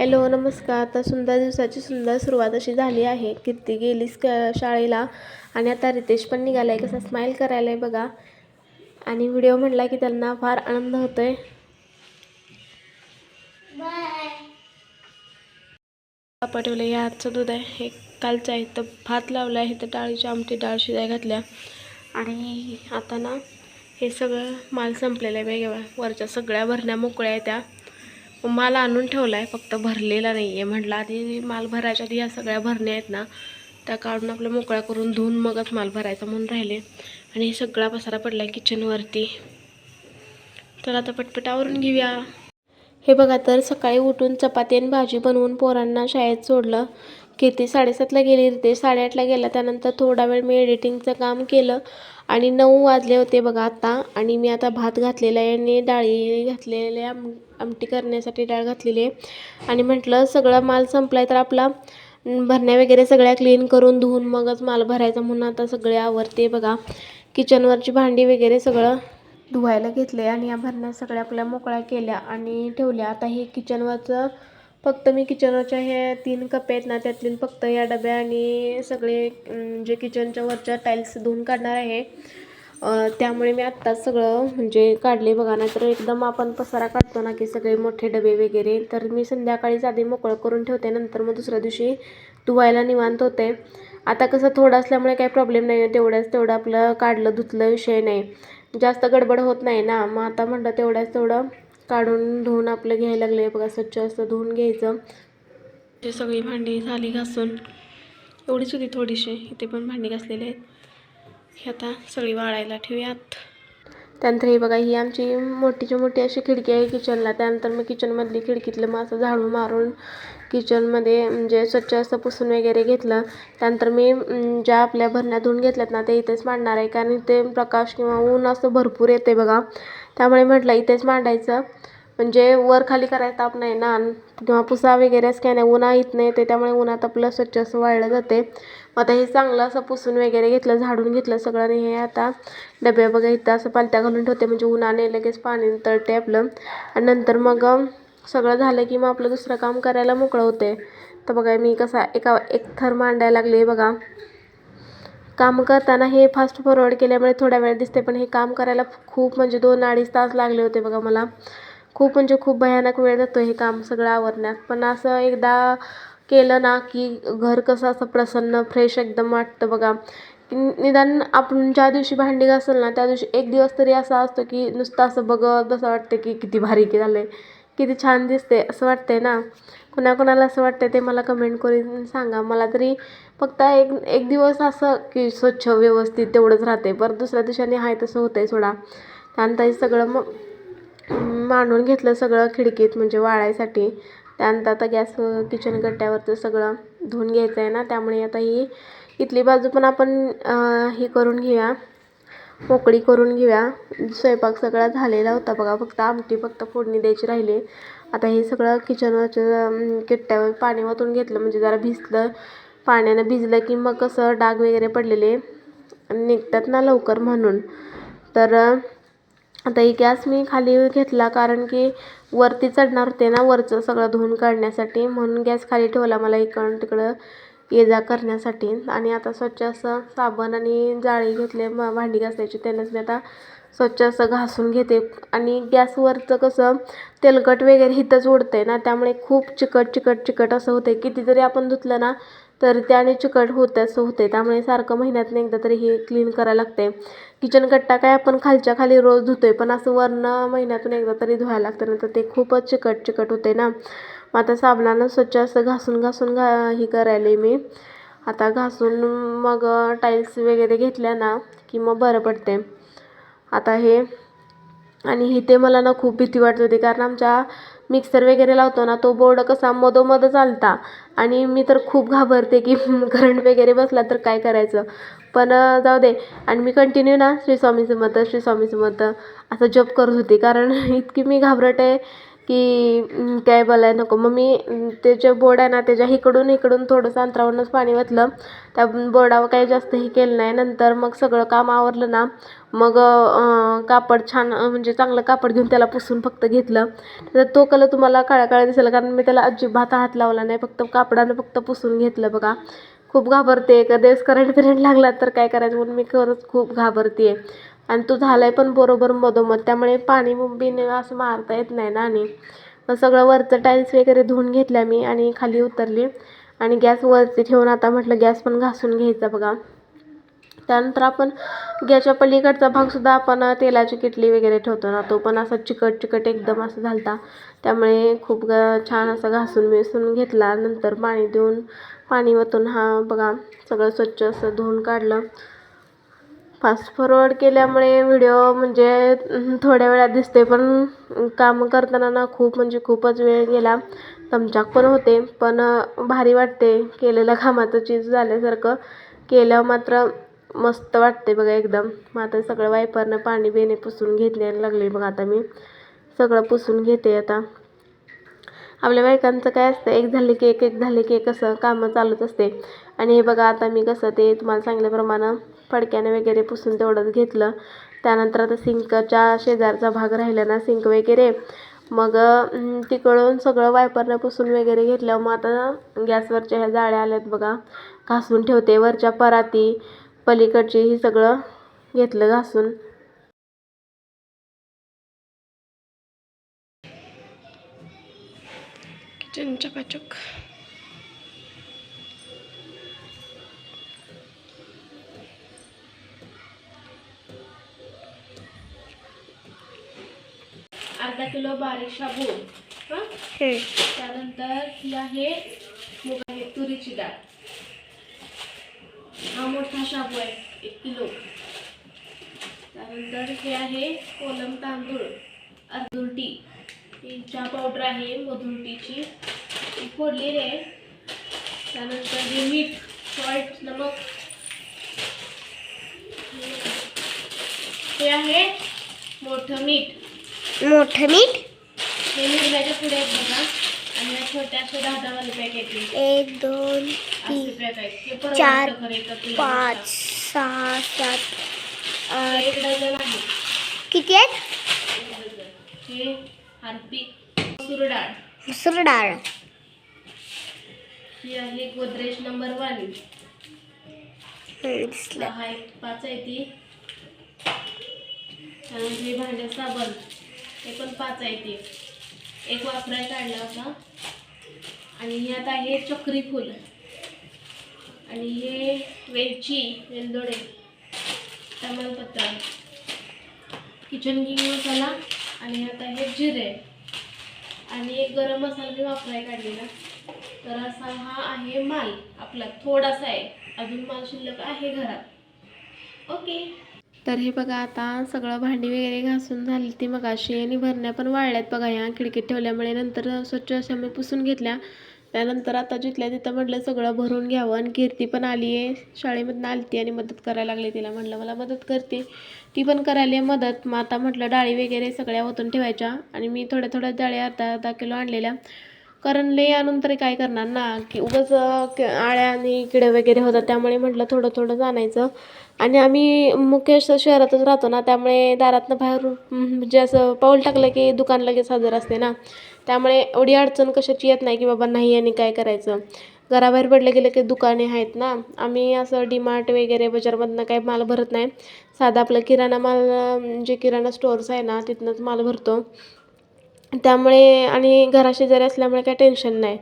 Hello नमस्कार. आता सुंदर दिवसाची सुंदर सुरुवात अशी झाली आहे. कीर्ती गेलीस क शाळेला आणि आता रितेश पण निघाला आहे कसा स्माईल करायला आहे बघा. आणि व्हिडिओ म्हटला की त्यांना फार आनंद होतोय. पाठवलं हे आजचं दूध आहे. हे कालचं आहे. तर भात लावला आहे तर डाळीची आमटी डाळ शिजाय घातल्या. आणि आता ना हे सगळं माल संपलेलं आहे वेगळ्या वरच्या सगळ्या भरण्या मोकळ्या आहेत त्या. माल आणून ठेवला आहे फक्त भरलेला नाही आहे म्हटलं आधी माल भरायच्या आधी ह्या सगळ्या भरण्या आहेत ना त्या काढून आपल्या मोकळ्या करून धुवून मगच माल भरायचा म्हणून राहिले. आणि हे सगळा पसारा पडला आहे किचनवरती तर आता पटपट आवरून घेऊया. हे बघा तर सकाळी उठून चपाती आणि भाजी बनवून पोरांना शाळेत सोडलं. किती साडेसातला गेली ते. साडेआठला गेला त्यानंतर थोडा वेळ मी एडिटिंगचं काम केलं आणि नऊ वाजले होते बघा आता. आणि मी आता भात घातलेला आहे आणि डाळी घातलेल्या आम आमटी करण्यासाठी डाळ घातलेली आहे. आणि म्हटलं सगळा माल संपलाय तर आपला भरण्या वगैरे सगळ्या क्लीन करून धुवून मगच माल भरायचा म्हणून आता सगळे आवरते बघा. किचनवरची भांडी वगैरे सगळं धुवायला घेतले आणि या भरण्या सगळ्या आपल्या मोकळ्या केल्या आणि ठेवल्या. आता हे किचनवरचं फक्त मी किचनवरच्या हे तीन कप्पे आहेत ना त्यातली फक्त या डब्या आणि सगळे जे किचनच्या वरच्या टाईल्स धुवून काढणार आहे. त्यामुळे मी आत्ताच सगळं म्हणजे काढले बघा नाहीतर एकदम आपण पसारा काढतो ना की सगळे मोठे डबे वगैरे. तर मी संध्याकाळीच आधी मोकळं करून ठेवते नंतर मग दुसऱ्या दिवशी धुवायला निवांत होते. आता कसं थोडं असल्यामुळे काही प्रॉब्लेम नाही आहे तेवढ्याच तेवढं आपलं काढलं धुतलं विषय नाही. जास्त गडबड होत नाही ना. मग आता म्हटलं तेवढ्याच तेवढं काढून धुवून आपलं घ्यायला लागले बघा स्वच्छ असं धुवून घ्यायचं. ते सगळी भांडी झाली घासून. एवढीच होती थोडीशी. इथे पण भांडी घासलेली आहेत. ही आता सगळी वाळायला ठेवूयात. त्यानंतर हे बघा ही आमची मोठीची मोठी अशी खिडकी आहे किचनला. त्यानंतर मी किचनमधली खिडकीतलं मग असं झाडू मारून किचनमध्ये म्हणजे स्वच्छ असं पुसून वगैरे घेतलं. त्यानंतर मी ज्या आपल्या भरण्या धुवून घेतल्यात ना ते इथेच मांडणार आहे. कारण इथे प्रकाश किंवा ऊन असं भरपूर येते बघा. त्यामुळे म्हटलं इथेच मांडायचं. म्हणजे वर खाली करायला ताप नाही ना. किंवा पुसा वगैरे काय नाही उन्हा येत नाही ते त्यामुळे उन्हात आपलं स्वच्छ असं वाळलं जाते. मग आता हे चांगलं असं पुसून वगैरे घेतलं झाडून घेतलं सगळं आणि हे आता डबे बघा इथं असं पालत्या घालून ठेवते. म्हणजे उन्हाने लगेच पाणी तळते आपलं. आणि नंतर मग सगळं झालं की मग आपलं दुसरं काम करायला मोकळं होते. तर बघा मी कसा एका एक थर मांडायला लागले बघा. काम करताना हे फास्ट फॉरवर्ड केल्यामुळे थोडा वेळ दिसते पण हे काम करायला खूप म्हणजे दोन अडीच तास लागले होते बघा मला. खूप म्हणजे खूप भयानक वेळ जातो हे काम सगळं आवरण्यात. पण असं एकदा केलं ना की घर कसं असं प्रसन्न फ्रेश एकदम वाटतं बघा. की निदान आपण ज्या दिवशी भांडी घासल ना त्या दिवशी एक दिवस तरी असा असतो की नुसतं असं बघत बसं वाटतं की किती भारी की झालं आहे किती छान दिसते असं वाटते ना. कुणाकुणाला असं वाटतं ते मला कमेंट करून सांगा. मला तरी फक्त एक एक दिवस असं की स्वच्छ व्यवस्थित तेवढंच राहते परत दुसऱ्या दिवसाने आहे तसं होतं आहे सोडा. त्यानंतर हे सगळं मग मांडून घेतलं सगळं खिडकीत म्हणजे वाळायसाठी. त्यानंतर आता गॅस किचन गट्ट्यावरचं सगळं धुवून घ्यायचं आहे ना त्यामुळे आता ही इथली बाजू पण आपण ही करून घेऊया. मोकळी करून घेऊया. स्वयंपाक सगळा झालेला होता बघा फक्त आमटी फक्त फोडणी द्यायची राहिली. आता हे सगळं किचनवरच्या किट्ट्यावर पाणी ओतून घेतलं म्हणजे जरा भिजलं. पाण्यानं भिजलं की मग कसं डाग वगैरे पडलेले निघतात ना लवकर म्हणून. तर आता ही गॅस मी खाली घेतला कारण की वरती चढणार होते ना वरचं सगळं धुवून काढण्यासाठी. म्हणून गॅस खाली ठेवला मला इकडं तिकडं ये जा करण्यासाठी. आणि आता स्वच्छ असं साबण आणि जाळी घेतले म भांडी घासायची त्यानंच मी आता स्वच्छ असं घासून घेते. आणि गॅसवरचं कसं तेलकट वगैरे हिथंच उडतं आहे ना त्यामुळे खूप चिकट चिकट चिकट असं होतं किती जरी आपण धुतलं ना तर त्याने चिकट होतं असं होते. त्यामुळे सारखं महिन्यातनं एकदा तरी हे क्लीन करायला लागते किचन कट्टा काय आपण खालच्या खाली रोज धुतोय पण असं वरनं महिन्यातून एकदा तरी धुवायला लागतं नंतर ते खूपच चिकट चिकट होते ना. मग आता साबणानं स्वच्छ असं घासून घासून घा ही करायला मी. आता घासून मग टाईल्स वगैरे घेतल्या ना की मग बरं पडते आता हे आणि इथे मला ना खूप भीती वाटत होती कारण आमच्या मिक्सर वगैरे लावतो ना तो बोर्ड कसा मधोमध चालता. आणि मी तर खूप घाबरते की करंट वगैरे बसला तर काय करायचं. पण जाऊ दे. आणि मी कंटिन्यू ना श्री स्वामी समर्थ श्री स्वामी समर्थ असं जप करत होते. कारण इतकी मी घाबरट आहे. की काय बोलाय नको. मग मी ते जे बोर्ड आहे ना त्याच्या इकडून इकडून थोडंसं अंतरावरूनच पाणी ओतलं. त्या बोर्डावर काही जास्त हे केलं नाही. नंतर मग सगळं काम आवरलं ना मग कापड छान म्हणजे चांगलं कापड घेऊन त्याला पुसून फक्त घेतलं. तर तो कलर तुम्हाला काळा काळा दिसेल कारण मी त्याला अजिबात हात लावला नाही. फक्त कापडानं फक्त पुसून घेतलं बघा. खूप घाबरते कधीच करंट बिरंट लागला तर काय करायचं म्हणून मी खरंच खूप घाबरते आहे आणि तो झाला आहे पण बरोबर मधोमध. त्यामुळे पाणी बिने असं मारता येत नाही ना आणि. मग सगळं वरचं टाईल्स वगैरे धुवून घेतल्या मी आणि खाली उतरली. आणि गॅस वरती ठेवून आता म्हटलं गॅस पण घासून घ्यायचा बघा. त्यानंतर आपण गॅसच्या पलीकडचा भागसुद्धा आपण तेलाची किटली वगैरे ठेवतो ना तो पण असा चिकट चिकट एकदम असं झालता. त्यामुळे खूप ग छान असं घासून मिसून घेतला. नंतर पाणी देऊन पाणी वतून हा बघा सगळं स्वच्छ असं धुवून काढलं. फास्ट फॉरवर्ड केल्यामुळे व्हिडिओ म्हणजे थोड्या वेळात दिसते पण कामं करताना ना खूप म्हणजे खूपच वेळ गेला. दमछाक पण होते. पण भारी वाटते. केलेल्या कामाचं चीज झाल्यासारखं. केल्यावर मात्र मस्त वाटते बघा एकदम. मग आता सगळं वायपरनं पाणी बिणी पुसून घेतले लागले बघा आता मी. सगळं पुसून घेते आता. आपल्या बायकांचं काय असतं एक झालं की एक एक झालं की एक असं कामं चालूच असते. आणि हे बघा आता मी कसं ते तुम्हाला सांगितल्याप्रमाणे फडक्याने वगैरे पुसून तेवढंच घेतलं. त्यानंतर आता सिंकच्या शेजारचा भाग राहिला ना सिंक वगैरे. मग तिकडून सगळं वायपरनं पुसून वगैरे घेतल्यावर मग आता गॅसवरच्या ह्या जाळ्या आल्यात बघा. घासून ठेवते वरच्या पराती पलीकडची ही सगळं घेतलं घासून. किचन चकाचक अर्धा किलो बारीक शाबू हं? त्यानंतर ही आहे मूग आहे तुरीची डाळ हा मोठा शाबू आहे एक किलो त्यानंतर हे आहे कोलम तांदूळ अर्धुर्टी ही चहा पावडर आहे मधुरटीची ही फोडलेली आहे त्यानंतर हे मीठ सॉल्ट नमक. हे आहे मोठं मीठ. मोठं मीठ? हे मिरण्याच्या पुढे आहेत बघा. आणि या छोट्या अशा दहा दहा वाले पॅकेट एक दोन तीन चार, पाच सहा सात एक डझन आहे. किती आहेत? हे हार्पिक मसूर डाळ मसूर डाळ ही आहे गोदरेज नंबर वन. हा एक पाच आहे ती. त्यानंतर हे भांडे साबण. हे पण पाच आहे ते. एक वापराय काढला होता. आणि ह्यात आहे चक्री फूल. आणि हे वेलची वेलदोडे. तमालपत्र किचन किंग मसाला. आणि आता हे जिरे आणि एक गरम मसाला मी वापराय काढलेला. तर असा हा आहे माल. आपला थोडासा आहे. अजून माल शिल्लक आहे घरात. ओके. तर हे बघा आता सगळं भांडी वगैरे घासून झाली ती मग अशी आणि भरण्या पण वाळल्यात बघा. ह्या खिडकीत ठेवल्यामुळे नंतर स्वच्छ अशा मी पुसून घेतल्या. त्यानंतर आता जिथल्या तिथं म्हटलं सगळं भरून घ्यावं. आणि कीर्ती पण आली आहे. शाळेमधून आलती आणि मदत करायला लागली तिला. म्हटलं मला मदत करते. ती पण करायली आहे मदत. मग आता म्हटलं डाळी वगैरे सगळ्या ओतून ठेवायच्या. आणि मी थोड्या थोड्या डाळी अर्धा अर्धा किलो आणलेल्या. कारण लई आणून तरी काय करणार ना? की उगाच क- आळ्या आणि किडे वगैरे होतात. त्यामुळे म्हटलं थोडं थोडं आणायचं आणि आम्ही मुकेश शहरातच राहतो ना त्यामुळे दारातनं बाहेर म्हणजे असं पाऊल टाकलं की दुकान लगेच हजर असते ना. त्यामुळे एवढी अडचण कशाची येत नाही की बाबा नाही आणि काय करायचं? घराबाहेर पडलं गेलं की दुकाने आहेत ना? आम्ही असं डीमार्ट वगैरे बाजारमधनं काही माल भरत नाही. साधा आपलं किराणा माल जे किराणा स्टोअर्स आहे ना तिथनंच माल भरतो. त्यामुळे आणि घराशेजारी असल्यामुळे काही टेन्शन नाही.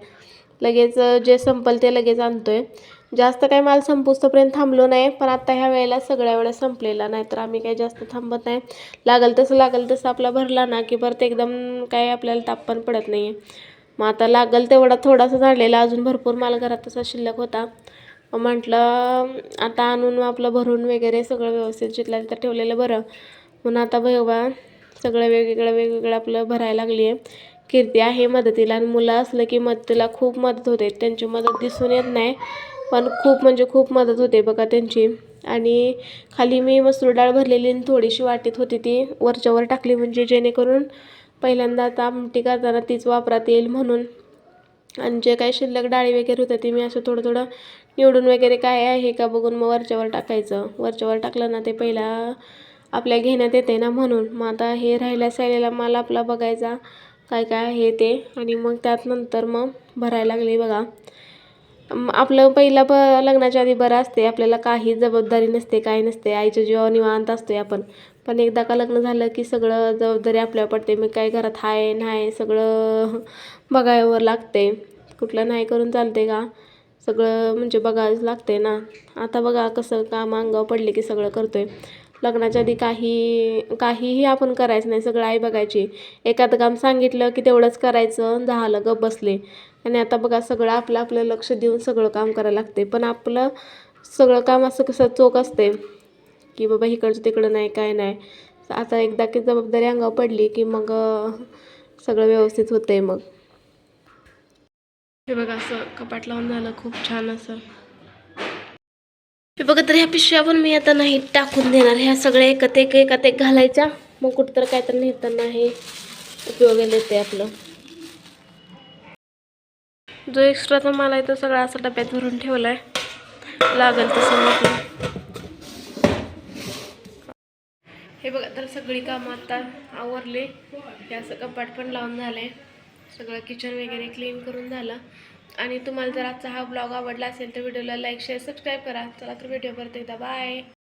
लगेच जे संपल ते लगेच आणतो आहे जास्त काही माल संपूस्तोपर्यंत थांबलो नाही पण आता ह्या वेळेला सगळ्या वेळेस संपलेला नाही तर आम्ही काही जास्त थांबत नाही. लागल तसं लागल तसं आपला भरला ना की परत एकदम काही आपल्याला ताप पण पडत नाही मग आता लागल तेवढा थोडासा झालेला अजून भरपूर माल घरात तसा शिल्लक होता. मग म्हटलं आता आणून आपलं भरून वगैरे सगळं व्यवस्थित जिथल्या तिथं ठेवलेलं बरं. म्हणून आता बघा सगळं वेगवेगळं वेगवेगळं आपलं भरायला लागली आहे कीर्ती आहे मदतीला आणि मुलं असलं की मदतीला खूप मदत होते. त्यांची मदत दिसून येत नाही. पण खूप म्हणजे खूप मदत होते बघा त्यांची. आणि खाली मी मसूर डाळ भरलेली आणि थोडीशी वाटीत होती ती वरच्यावर टाकली म्हणजे जेणेकरून पहिल्यांदा आता आमटी करताना तीच वापरात येईल म्हणून. आणि जे काही शिल्लक डाळी वगैरे होत्या ते मी असं थोडं थोडं निवडून वगैरे काय आहे का बघून मग वरच्यावर टाकायचं. वरच्यावर टाकलं ना ते पहिला आपल्या घेण्यात येते ना म्हणून. मग आता हे राहिल्या सायलेला माल आपला बघायचा काय काय आहे ते. आणि मग त्यात नंतर मग भरायला लागले बघा. आपलं पहिला प लग्नाच्या आधी बरं असते आपल्याला काही जबाबदारी नसते काय नसते आईच्या जीवावर निवांत असतोय आपण. पण एकदा का लग्न झालं की सगळं जबाबदारी आपल्यावर पडते मग काय घरात आहे नाही सगळं बघायवर लागते कुठलं नाही करून चालते का? सगळं म्हणजे बघावंच लागते ना. आता बघा कसं काम अंगावर पडले की सगळं करतोय. लग्नाच्या आधी काही काहीही आपण करायचं नाही सगळं आई बघायची. एखादं काम सांगितलं की तेवढंच करायचं झालं गप बसले. आणि आता बघा सगळं आपलं आपलं लक्ष देऊन सगळं काम करायला लागते पण आपलं सगळं काम असं कसं चोख असते की बाबा इकडचं तिकडं नाही काय नाही. आता एकदा की जबाबदारी अंगावर पडली की मग सगळं व्यवस्थित होतंय मग. हे बघा असं कपाट लावून झालं. खूप छान असं. हे बघा तर ह्या पिशव्या पण मी आता नाही टाकून देणार. ह्या सगळ्या एकत एक एकात एक घालायच्या. मग कुठं तर काय तर नेताना हे उपयोगाला येते आपलं. जो एक्स्ट्राचा माल आहे तो सगळा असा डब्यात भरून ठेवलाय. लागेल तसं मग हे बघा तर सगळी कामं आता आवरले. हे असं कपाट पण लावून झाले. सगळं किचन वगैरे क्लीन करून झालं. आणि तुम्हाला जर आजचा हा ब्लॉग आवडला असेल तर व्हिडिओला लाईक शेअर सबस्क्राईब करा. चला तर व्हिडिओ परत एकदा. बाय